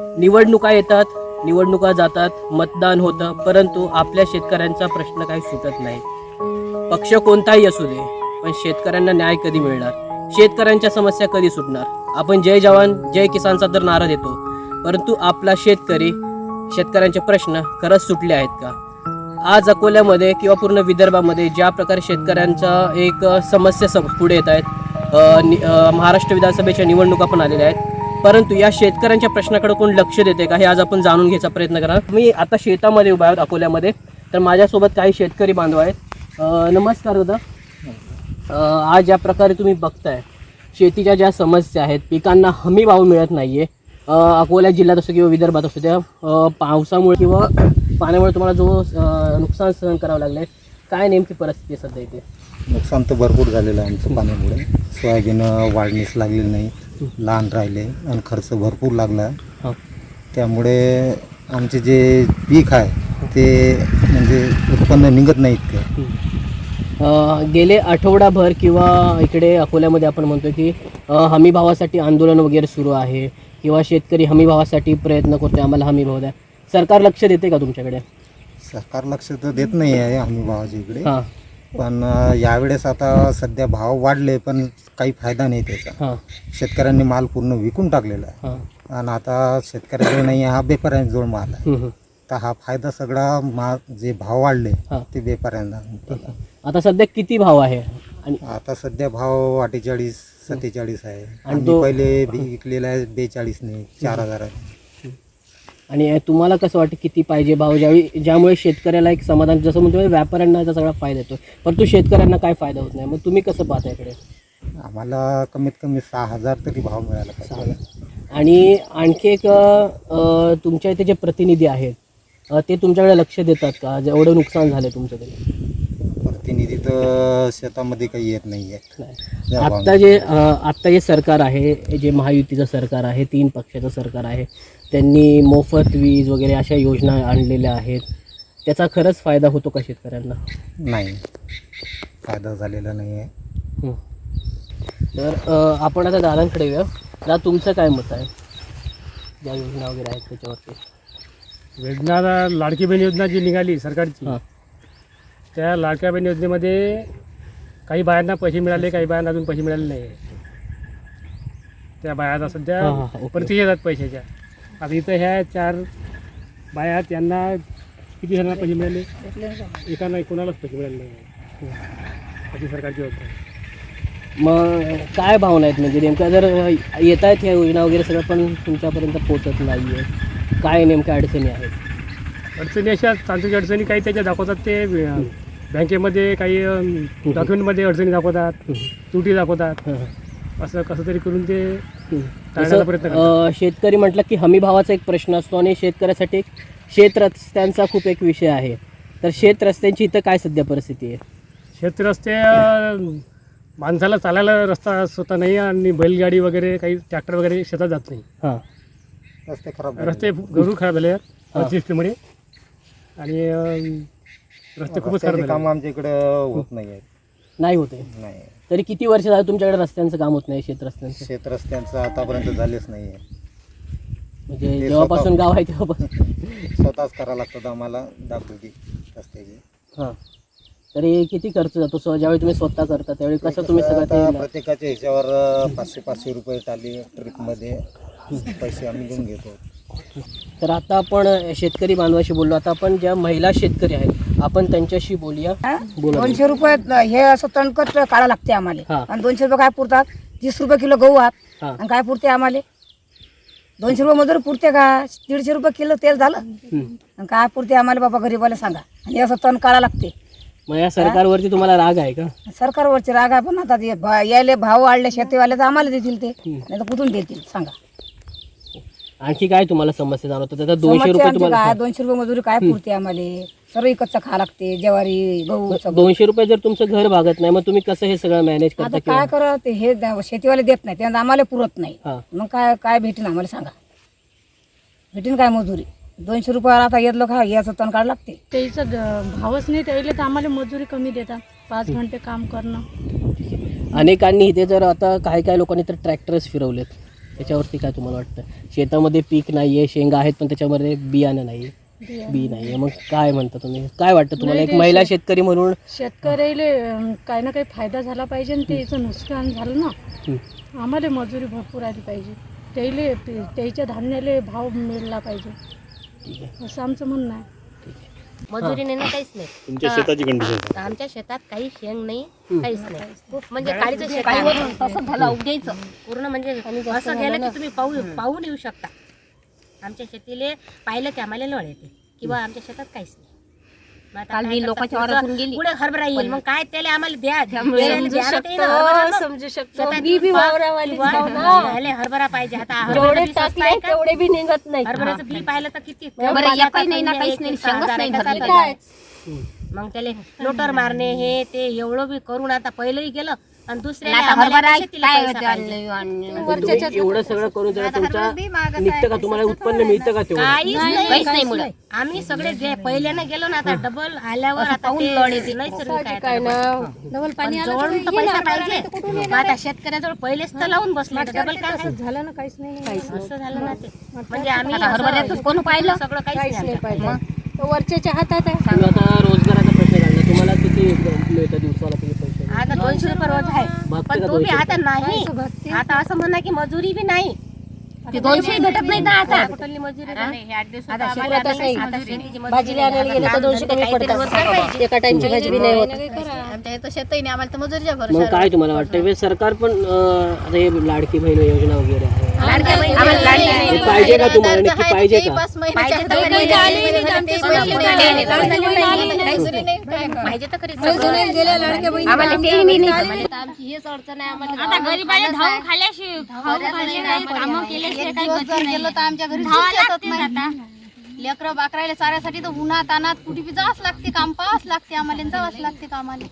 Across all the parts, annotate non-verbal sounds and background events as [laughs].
निवडणुका येतात निवडणुका जातात मतदान होतं परंतु आपल्या शेतकऱ्यांचा प्रश्न काही सुटत नाही. पक्ष कोणताही असू दे पण शेतकऱ्यांना न्याय कधी मिळणार? शेतकऱ्यांच्या समस्या कधी सुटणार? आपण जय जवान जय किसानचा तर नारा देतो परंतु आपला शेतकरी शेतकऱ्यांचे प्रश्न खरंच सुटले आहेत का? आज अकोल्यामध्ये किंवा पूर्ण विदर्भामध्ये ज्या प्रकारे शेतकऱ्यांचा एक समस्या सम पुढे येत आहेत महाराष्ट्र विधानसभेच्या निवडणुका पण आलेल्या आहेत परंतु या शेतकऱ्यांच्या प्रश्नाकडे कोण लक्ष देते का हे आज आपण जाणून घ्यायचा प्रयत्न करा मी आता शेतामध्ये उभा आहोत अकोल्यामध्ये. तर माझ्यासोबत काही शेतकरी बांधव आहेत. नमस्कार दादा. आज ज्या प्रकारे तुम्ही बघताय शेतीच्या ज्या समस्या आहेत पिकांना हमी भाव मिळत नाही आहे अकोला जिल्ह्यात असो किंवा विदर्भात असो त्या पावसामुळे किंवा पाण्यामुळे तुम्हाला जो नुकसान सहन करावं लागलं आहे काय नेमकी परिस्थिती आहे सध्या इथे? नुकसान तर भरपूर झालेलं आहे आमचं पाण्यामुळे. सोयाबीन वाढणीस लागलेली नाही. लहान राहिले आणि खर्च भरपूर लागला. हां. त्यामुळे आमचे जे पीक आहे ते म्हणजे उत्पन्न निघत नाही इतकं अ, गेले आठवडाभर किंवा इकडे अकोल्यामध्ये आपण म्हणतो की अ, हमी भावासाठी आंदोलन वगैरे सुरू आहे किंवा शेतकरी हमी भावासाठी प्रयत्न करतोय आम्हाला हमी भाव द्या. सरकार लक्ष देते का तुमच्याकडे? सरकार लक्ष तर देत नाही आहे हमी भावाच्या इकडे. हां. पण यावेळेस आता सध्या भाव वाढले पण काही फायदा नाही त्याचा. शेतकऱ्यांनी माल पूर्ण विकून टाकलेला आहे. आणि आता शेतकऱ्याजवळ नाही हा व्यापाऱ्यांजवळ माल आहे. तर हा फायदा सगळा मा जे भाव वाढले. ते व्यापाऱ्यांना होतात. आता सध्या किती भाव आहे? आणि आता सध्या भाव अठ्ठेचाळीस सत्तेचाळीस आहे. आणि पहिले विकलेला आहे बेचाळीस ने चार हजार आहे आणि तुम्हाला कसं वाटतं किती पाहिजे भाव? ज्यावेळी ज्यामुळे शेतकऱ्याला एक समाधान जसं म्हणतो व्यापाऱ्यांना याचा सगळा फायदा येतो परंतु शेतकऱ्यांना काय फायदा होत नाही? मग तुम्ही कसं पाहता इकडे? आम्हाला कमीत कमी सहा हजार तरी भाव मिळाला पाहिजे. आणि आणखी एक अ, तुमच्या इथे जे प्रतिनिधी आहेत अ, ते तुमच्याकडे लक्ष देतात का? जेवढं नुकसान झालं तुमचं तरी प्रतिनिधी तर शेतामध्ये काही येत नाही. नाही आत्ता जे अ, आत्ता जे सरकार आहे जे महायुतीचं सरकार आहे तीन पक्षाचं सरकार आहे त्यांनी मोफत वीज वगैरे अशा योजना आणलेल्या आहेत. त्याचा खरंच फायदा होतो का शेतकऱ्यांना? नाही. फायदा झालेला नाही आहे हं. तर अ, आपण आता दादांकडे येऊया. दादा तुमचं काय मत आहे? ज्या योजना वगैरे आहेत त्याच्यावरती. योजना लाडकी बहीण योजना जी निघाली सरकारची हां. त्या लाडक्या बहीण योजनेमध्ये काही बायांना पैसे मिळाले काही बायांना अजून पैसे मिळाले नाही त्या बाया सध्या हां, हां, ओके. प्रति येतात पैशाच्या. आता इथं ह्या चार बाया त्यांना किती जणांना पैसे मिळाले? एकांना कोणालाच पैसे मिळाले. नाही अशी सरकारची योजना आहे. मग काय भावना आहेत? म्हणजे नेमक्या जर येत आहेत ह्या योजना वगैरे सगळं पण तुमच्यापर्यंत पोचत नाही आहे काय नेमक्या अडचणी आहेत? अडचणी अशा तांत्रिक अडचणी काही त्याच्या दाखवतात ते बँकेमध्ये काही डॉक्युमेंटमध्ये अडचणी दाखवतात त्रुटी दाखवतात. असं कसं तरी करून ते अ, शेतकरी म्हटलं की हमी भावाचा एक प्रश्न असतो आणि शेतकऱ्यासाठी शेत रस्त्यांचा खूप एक विषय आहे. तर शेत रस्त्यांची इथं काय सध्या परिस्थिती आहे? शेतरस्ते अं, माणसाला चालायला रस्ता स्वतः नाही आणि बैलगाडी वगैरे काही ट्रॅक्टर वगैरे शेतात जात नाही. हां. रस्ते खराब. रस्ते गरू खराब झाले हा. अतिवृष्टीमुळे आणि अं, रस्ते खूपच खराब झाले काम आमच्या इकडे होत नाही नाही होते नाही. तरी किती वर्ष झालं तुमच्याकडे रस्त्यांचं काम होत नाही शेत रस्त्यांचं? शेत रस्त्यांचं आतापर्यंत झालेच नाही आहे म्हणजे ते जेव्हापासून गाव आहे तेव्हापासून. [laughs] स्वतःच करावं लागतात आम्हाला दाखवती रस्त्याची. हां. तरी किती खर्च जातो? सो ज्यावेळी तुम्ही स्वतः करता त्यावेळी कसं तुम्ही सगळं आता ते प्रत्येकाच्या ह्याच्यावर अं, पाचशे पाचशे रुपये टाली ट्रिपमध्ये. पैसे आम्ही घेऊन घेतो. तर आता आपण शेतकरी बांधवाशी बोललो. आता आपण ज्या महिला शेतकरी आहेत आपण त्यांच्याशी बोलूया. बोला दोनशे रुपये हे असं तणकट काढा लागते आम्हाला. आणि दोनशे रुपये काय पुरतात? तीस रुपये किलो गहू आहात. हां. आणि काय पुरते आम्हाला? दोनशे रुपये मजूर पुरते का? दीडशे रुपये किलो तेल झालं. आणि काय पुरते आम्हाला बाबा गरीबाला सांगा. आणि असं तण काढा लागते. मग या सरकारवरती तुम्हाला राग आहे का? सरकारवरचे राग आहे पण आता ते भा- यायले भाव वाढले शेतीवाले तर आम्हाला देतील ते. नाही तर कुठून देतील? सांगा. आणखी काय तुम्हाला समस्या जाणवतात आता दोनशे रुपये आमची तुम्हाला काय? दोनशे रुपये मजुरी काय पुरते आम्हाला? सर्व कच्चा खा लागते ज्वारी गहू सगळं. दोनशे रुपये जर तुमचं घर भागत नाही मग तुम्ही कसं हे सगळं मॅनेज करता आता किंवा? काय करा ते हे द- शेतीवाले देत नाही त्यांना आम्हाला पुरत नाही. हां. मग काय काय भेटेन आम्हाला सांगा. भेटेन काय मजुरी? दोनशे रुपयावर आता येतलो का याचं तण काढ लागते. त्याचा द- भावच नाही त्याला तर आम्हाला मजुरी कमी देतात. पाच घंटे काम करणं. अनेकांनी इथे जर आता काही काही लोकांनी तर ट्रॅक्टर्स फिरवलेत. त्याच्यावरती काय तुम्हाला वाटतं? शेतामध्ये पीक नाही आहे शेंगा आहेत पण त्याच्यामध्ये बियाणं नाही आहे बी नाही मग काय म्हणता तुम्ही? काय वाटतं तुम्हाला? एक महिला शेतकरी म्हणून शेतकऱ्याला काही ना काही फायदा झाला पाहिजे आणि त्याचं नुकसान झालं ना. हं. आम्हाला मजुरी भरपूर आली पाहिजे. त्याले त्याच्या धान्याले भाव मिळला पाहिजे. ठीक आहे. असं आमचं म्हणणं आहे. मजुरीने ना काहीच नाही. तुमच्या शेताची कंडिशन आमच्या शेतात काही शेंग नाही काहीच नाही. खूप म्हणजे काळीचं शेत आहे. तसं झालं उद्याचं पूर्ण म्हणजे असं गेलं की तुम्ही पाहू पाहून येऊ शकता. आमच्या शेतीले पाहिलं की आम्हाला लळ येते किंवा आमच्या शेतात काहीच नाही मग आता काल काय मी करता? लोकांच्या पुढचं- वावरातून गेली. पुढे हरभरा येईल मग काय त्याला आम्हाला द्या द्यायला द्या ना ते ना हरभरा मग. समजू शकतो शेतात बी बी पा- वावरावाली किंवा याले हरभरा पाहिजे आता हरभरा बी स्वस्त आहे का? तेवढे बी निघत नाही हरभऱ्याचं बी पाहिलं तर किती बरं, पाण्याचा एकही नाही ना, समजा काहीच एक- नाही, एक सहा शेंगच नाही हजाराचा भरलेलं. काय? मग त्याला लोटर मारणे हे ते एवढं बी करून आता पहिलंही गेलं आणि दुसऱ्या आता हरभरा काय होते आणलं आणि- तुम्ही एवढं सगळं करून जरा निघतं का तुम्हाला? उत्पन्न मिळतं का तेवढं काहीच काहीच नाही नाही मुलं. आम्ही सगळे गे पहिल्याने गेलो ना आता डबल आल्यावर आता ते नैसर्गिक आहे आता डबल पण जवळ तर पैसा पाहिजे. मग आता शेतकऱ्याजवळ पहिलेच तर लावून बसले डबल काय आहे? झालं ना काहीच नाही. असं झालं ना ते. म्हणजे आम्ही हरभऱ्यातच असं- कोण पाहिलं? सगळं काहीच नाही आमच्याकडे. वरच्याच्या हातात आहे. तुम्ही आता रोजगाराचा प्रश्न काढला. तुम्हाला किती मिळतं दिवसाला पैसे आता दोनशे रुपये रोज आहे. पण का तो बी दोनशे आता नाही. आता असं म्हणा की मजुरी बी नाही. ते दोनशे भेटत नाही ना आता. भाजीला. आणायला गेलं तर दोनशे कमी पडतात. एका टाइमची भाजी बी नाही होत. आमच्या इथं शेतही नाही. आम्हाला तर मजुरीच्या काय तुम्हाला वाटतं? म्हणजे सरकार पण आता हे लाडकी बहीण योजना वगैरे पाहिजे का तुम्हाला? नक्की पाहिजे का? हेच अडचण आहे. आम्हाला गरीबाला धावून गेलो तर आमच्या घरी लेकरं बाकरायला साऱ्यासाठी तर उन्हात अनात कुठे बी जावंच लागते काम पाहावंच लागते आम्हाला जावंच लागते कामाला.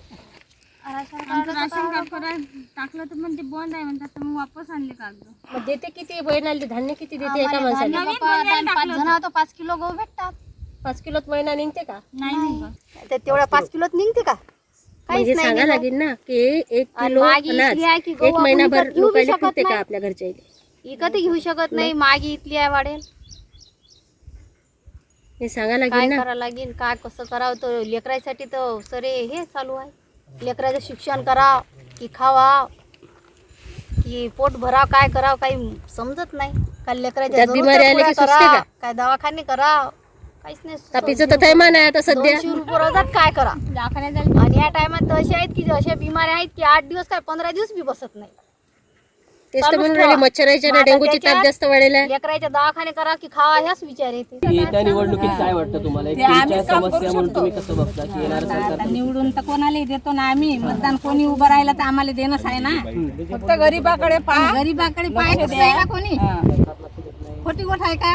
टाकलं तर मग ते बंद आहे म्हणतात तर मग वापस आणले कागद मग देते किती? बहिणाला धान्य किती देते एका माणसाला धान्य बाप्पा, आता पाच जण आहोत, पाच किलो गहू भेटतात. पाच किलोत महिना निघते का? तर तेवढ्या पाच किलोत निघते का? म्हणजे सांगा लागेल ना की एक आणि किलो मागे अनाज इथली आहे की गहू एक आपण महिनाभर विकत घेऊ बी लोकांना शकत पुरते का नाही. आपल्या घरच्या इथे? विकतही घेऊ शकत नाही मागे? इथली आहे वाढेल हे सांगा लागेल काय ना करावं लागेल काय कसं करावं तर लेकरासाठी तर सरे हे चालू आहे लेकराचं शिक्षण कराव की खावा की पोट भराव काय करावं काही समजत नाही. काय लेकराच्या त्यात जरूरत्या बिमारी आली की पुऱ्या सुचते करावं, का? काय दवाखाने कराव काहीच नाही तापीचं तर थैमान आहे आता सध्या. दोनशे रुपये रोजात काय करा? आणि या टायमात तर असे आहेत की अशा बिमाऱ्या आहेत की आठ दिवस काय पंधरा दिवस बी बसत नाही. तेच तर चालूच म्हणून राहिले ठेवा. मच्छराच्या ना मग आता डेंगूची ताप त्याच्यात जास्त वाढेल. आहे लेकराच्या दवाखाने करा की खावा ह्याच विचार येते. येत्या निवडणुकीत काय वाटतं तुम्हाला? एक तुमच्या समस्या म्हणून तुम्ही कसं बघता की येणारं सरकार? निवडून तर कोणालाही देतो ना आम्ही. मतदान कोणी उभं राहिलं तर आम्हाला देणंच आहे ना. फक्त गरीबाकडे पहा. गरीबाकडे पाहतच नाही ना कोणी? खोटी गोष्ट आहे का?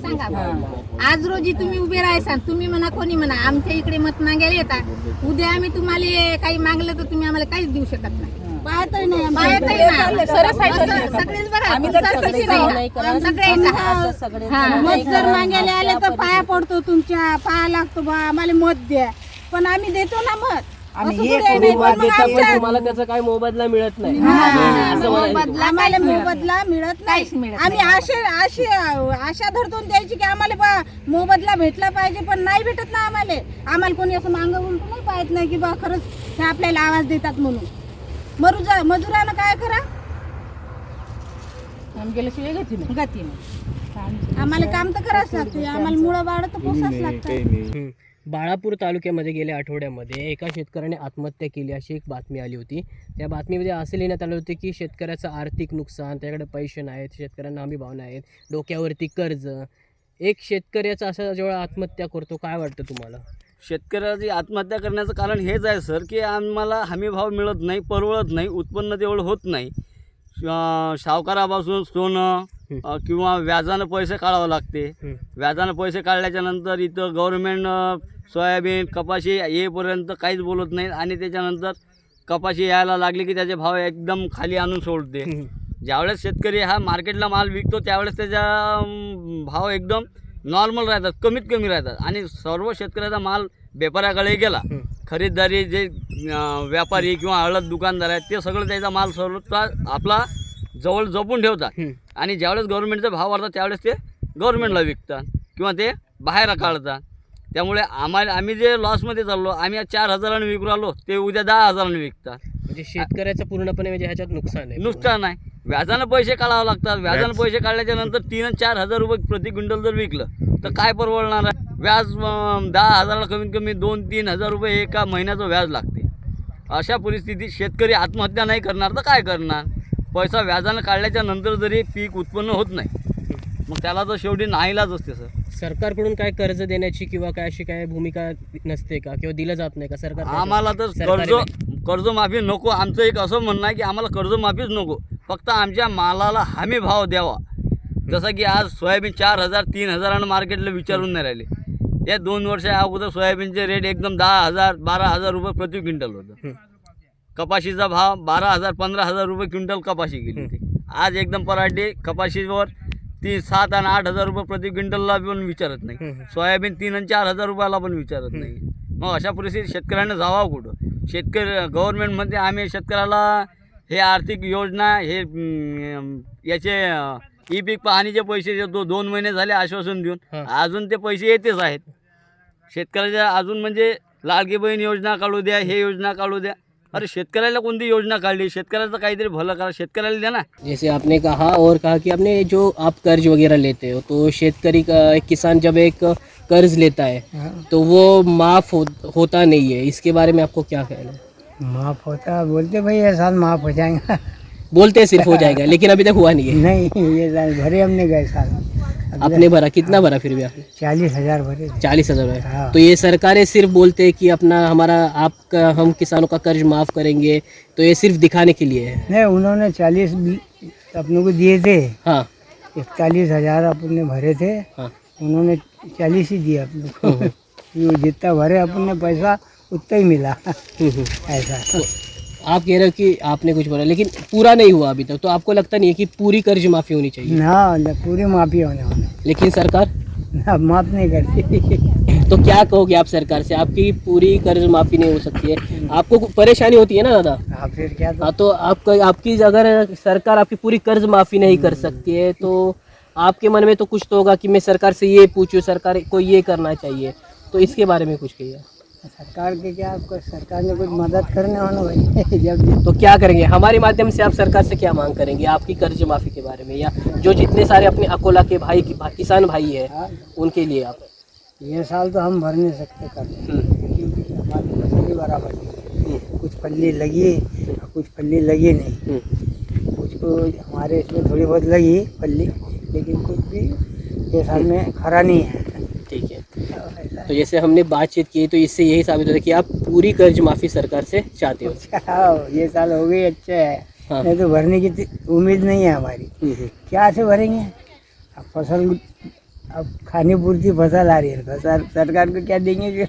सांगा बरं. आज रोजी तुम्ही उभे राहायचा. तुम्ही म्हणा कोणी म्हणा. आमच्या इकडे मत मागायला येतात उद्या आम्ही तुम्हाला काही मागलं तर तुम्ही आम्हाला काहीच देऊ शकत नाही. पाहतही नाही पाहतही नाही. असं सगळेच बरं आम्ही मत जर मागायला आले तर पाया पडतो तुमच्या पाया लागतो बा आम्हाला मत द्या. पण आम्ही देतो ना मत. असं थोडी आहे, तुम्ही नाही, मत पण मग देता पण आमच्या- तुम्हाला त्याचा काही मोबदला मिळत नाही. असं म्हणायचं. मोबदला आम्हाला मोबदला मिळत नाही. आम्ही आशे आशे आशा धरतून द्यायची की आम्हाला बा मोबदला भेटला पाहिजे पण नाही भेटत ना आम्हाला. आम्हाला कोणी असं मागवून पण नाही पाहत नाही की बा खरंच हे आपल्याला आवाज देतात म्हणून. मरुजा मजुरानं काय करा? गती आम्हाला काम तर करावंच लागते. आम्हाला मुळं बाळ तर पोसाच लागतं. बाळापूर तालुक्यामध्ये गेल्या आठवड्यामध्ये एका शेतकऱ्याने आत्महत्या केली अशी एक बातमी आली होती. त्या बातमीमध्ये असे लिहिण्यात आलं होते की शेतकऱ्याचं आर्थिक नुकसान त्याकडे पैसे नाहीत शेतकऱ्यांना हमी भाव नाहीत डोक्यावरती कर्ज. एक शेतकऱ्याचा असा जेव्हा आत्महत्या करतो काय वाटतं तुम्हाला? शेतकऱ्याची आत्महत्या करण्याचं कारण हेच आहे सर की आम्हाला हमीभाव मिळत नाही परवडत नाही उत्पन्न तेवढं होत नाही. सावकारापासून सोनं किंवा व्याजानं पैसे काढावं लागते. व्याजानं पैसे काढल्याच्या नंतर इथं गव्हर्मेंट सोयाबीन कपाशी येईपर्यंत काहीच बोलत नाही आणि त्याच्यानंतर कपाशी यायला लागली की त्याचे भाव एकदम खाली आणून सोडते. ज्यावेळेस शेतकरी हा मार्केटला माल विकतो त्यावेळेस त्याचा भाव एकदम नॉर्मल राहतात कमीत कमी राहतात आणि सर्व शेतकऱ्याचा माल व्यापाऱ्याकडे गेला. खरीददारी जे व्यापारी किंवा हळद दुकानदार आहेत ते सगळं त्याचा माल सर्व आपला जवळ जपून ठेवतात. आणि ज्यावेळेस गव्हर्नमेंटचा भाव वाढतात त्यावेळेस ते गव्हर्नमेंटला विकतात किंवा ते बाहेर काढतात त्यामुळे आम्हाला आम्ही जे लॉसमध्ये चाललो आम्ही आज चार हजाराने विकू राहिलो ते उद्या दहा हजाराने विकतात. म्हणजे शेतकऱ्याचं पूर्णपणे म्हणजे ह्याच्यात नुकसान आहे. नुकसान आहे व्याजानं पैसे काढावे लागतात. व्याजानं पैसे काढल्याच्या नंतर तीन आणि चार हजार रुपये प्रति क्विंटल जर विकलं तर काय परवडणार आहे? व्याज अं, दहा हजाराला कमीत कमी दोन तीन हजार रुपये एका महिन्याचं व्याज लागते. अशा परिस्थितीत शेतकरी आत्महत्या नाही करणार तर काय करणार? पैसा व्याजानं काढल्याच्या नंतर जरी पीक उत्पन्न होत नाही मग त्याला तर शेवटी नाईलाज असते सर. सरकारकडून काय कर्ज देण्याची किंवा काय अशी काय भूमिका नसते का? किंवा दिलं जात नाही का सरकार? आम्हाला तर कर्ज कर्जमाफी नको. आमचं एक असं म्हणणं आहे की आम्हाला कर्जमाफीच नको. फक्त आमच्या मालाला हमी भाव द्यावा. जसं की आज सोयाबीन चार हजार तीन हजारानं मार्केटला विचारून नाही राहिले. या दोन वर्षा अगोदर सोयाबीनचे रेट एकदम दहा हजार बारा हजार रुपये प्रति क्विंटल होतं. कपाशीचा भाव बारा हजार पंधरा हजार रुपये क्विंटल कपाशी गेली होती. आज एकदम पराठे कपाशीवर ती सात आणि आठ हजार रुपये प्रति क्विंटलला पण विचारत नाही. सोयाबीन तीन आणि चार हजार रुपयाला पण विचारत नाही. मग अशा परिस्थितीत शेतकऱ्याने जावावं कुठं? शेतकरी गव्हर्नमेंटमध्ये आम्ही शेतकऱ्याला हे आर्थिक योजना हे याचे ई पीक पाहणीचे पैसे देतो दोन महिने झाले आश्वासन देऊन. अजून ते पैसे येतेच आहेत. शेतकऱ्याच्या अजून म्हणजे लाडकी बहीण योजना काढू द्या हे योजना काढू द्या. अरे शेतकऱ्याला कोणती योजना काढली? शेतकऱ्याचं काहीतरी भलं करा शेतकऱ्याला द्या ना. जैसे आपने कहा और कहा कि आपने जो आप कर्ज वगैरह लेते हो तो शेतकरी का एक किसान जब एक कर्ज लेता है तो वो माफ़ हो, होता नहीं है। इसके बारे में आपको क्या कहना है? माफ़ होता बोलते भाई ये साल माफ़ हो जाएगा। बोलते सिर्फ़ हो जाएगा लेकिन अभी तक हुआ नहीं है। नहीं ये साल भरे हमने गए साल। आपने भरा? कितना भरा फिर भी आपने? चालीस हज़ार भरे चालीस हज़ार रुपये हाँ। तो ये सरकारें सिर्फ़ बोलते हैं कि अपना हमारा आपका हम किसानों का कर्ज माफ़ करेंगे तो ये सिर्फ़ दिखाने के लिए है। नहीं उन्होंने चालीस अपने को दिए थे। हाँ। इकतालीस हज़ार अपने भरे थे। हाँ। उन्होंने चालीस ही दिए अपने को। [laughs] जितना भरे अपने पैसा उतना ही मिला। हम्म, हम्म। ऐसा। आप कह रहे हो कि आपने कुछ बोला लेकिन पूरा नहीं हुआ अभी तक तो आपको लगता नहीं है कि पूरी कर्ज माफ़ी होनी चाहिए? ना ना, पूरी माफ़ी होने वाले। लेकिन सरकार? माफ़ नहीं करती। तो क्या कहोगे आप सरकार से? आपकी पूरी कर्ज माफ़ी नहीं हो सकती है। आपको परेशानी होती है ना दादा? हाँ फिर क्या तो? हाँ तो आपका आपकी अगर सरकार आपकी पूरी कर्ज माफ़ी नहीं कर सकती है तो आपके मन में तो कुछ तो होगा कि मैं सरकार से ये पूछूँ सरकार को ये करना चाहिए। तो इसके बारे में कुछ कहिए। सरकार के क्या आपको सरकार ने कुछ मदद करने वाला भाई? [laughs] जब तो क्या करेंगे? हमारे माध्यम से आप सरकार से क्या मांग करेंगे? आपकी कर्ज माफ़ी के बारे में या जो जितने सारे अपने अकोला के भाई किसान भाई है हाँ, उनके लिए आप? ये साल तो हम भर नहीं सकते कर हम्म, क्योंकि हमारी फ़सल ही बराबर है। कुछ पल्ली लगी कुछ पल्ली लगी नहीं। हम्म। कुछ को हमारे इसमें थोड़ी बहुत लगी पल्ली लेकिन कुछ भी ये साल में खरा नहीं है। ठीक है। तो जैसे हमने बातचीत की तो इससे यही साबित होता है कि आप पूरी कर्ज माफ़ी सरकार से चाहते हो। हाँ, ये साल हो गई अच्छा है। हाँ। नहीं तो भरने की उम्मीद नहीं है हमारी। हम्म, हम्म। क्या से भरेंगे? अब फ़सल अब खाने पूर्ति फ़सल आ रही है। तो सर, सरकार को क्या देंगे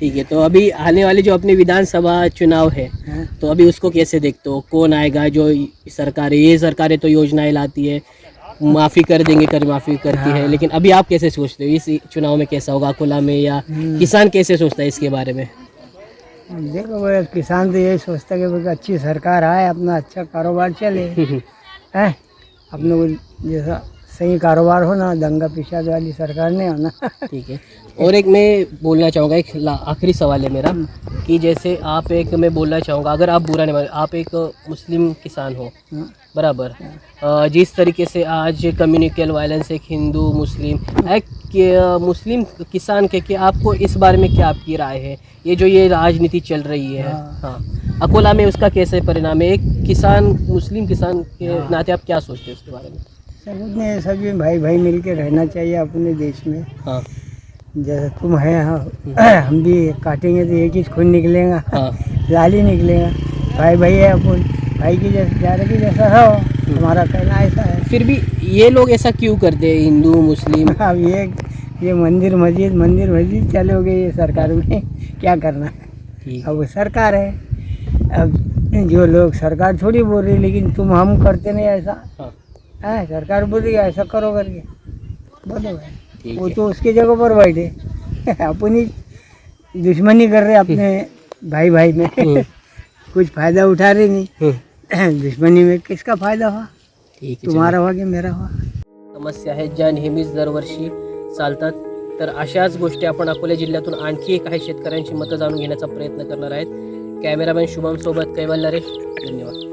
ठीक है तो अभी आने वाले जो अपने विधानसभा चुनाव है हाँ। तो अभी उसको कैसे देखते हो? कौन आएगा जो सरकारें ये सरकारें तो योजनाएँ लाती है। माफ़ी कर देंगे कर माफ़ी करती है। लेकिन अभी आप कैसे सोचते हो? इस चुनाव में कैसा होगा? अकोला में या किसान कैसे सोचता है इसके बारे में? देखो भाई किसान तो यही सोचता है कि अच्छी सरकार आए अपना अच्छा कारोबार चले। [laughs] है? अपने को जैसा सही कारोबार हो ना दंगा पिसाद वाली सरकार नहीं होना। [laughs] ठीक है। और एक मैं बोलना चाहूँगा एक आखिरी सवाल है मेरा कि जैसे आप एक मैं बोलना चाहूँगा अगर आप बुरा नहीं मान आप एक मुस्लिम किसान हो बराबर। जिस तरीके से आज कम्युनिकल वायलेंस एक हिंदू मुस्लिम एक कि- मुस्लिम किसान के कि आपको इस बारे में क्या आपकी राय है? ये जो ये राजनीति चल रही है। हाँ। अकोला में उसका कैसे परिणाम है? एक किसान मुस्लिम किसान के नाते आप क्या सोचते हैं उसके बारे में? सब कुछ सभी भाई भाई मिल के रहना चाहिए अपने देश में। हाँ। जैसे तुम है हाँ [clears throat] हम भी काटेंगे तो एक ही खून निकलेगा। हाँ। [laughs] लाली ही निकलेगा। भाई भाई है अपन। भाई की जैसे की जैसा हो हमारा कहना ऐसा है। फिर भी ये लोग ऐसा क्यों करते हैं हिंदू मुस्लिम? [laughs] अब ये ये मंदिर मस्जिद मंदिर मस्जिद चालू हो गई है सरकार में क्या करना ठीक। अब वो सरकार है। अब जो लोग सरकार थोड़ी बोल रही लेकिन तुम हम करते नहीं ऐसा। हाँ। है सरकार बोल रही है ऐसा करो करके। बोलो भाई। वो तो उसके जगह पर बैठे [laughs] अपन ही दुश्मनी कर रहे अपने भाई भाई में। हम्म, [laughs] कुछ फ़ायदा उठा रहे नहीं। हम्म, [coughs] दुश्मनी में किसका फायदा हुआ? ठीक आहे तुम्हारा हुआ कि मेरा हुआ? समस्या आहेत ज्या नेहमीच दरवर्षी चालतात. तर अशाच गोष्टी आपण अकोला जिल्ह्यातून आणखी काही शेतकऱ्यांची मतं जाणून घेण्याचा प्रयत्न करणार आहेत. कॅमेरामॅन शुभम सोबत कैवल्य नरेश धन्यवाद.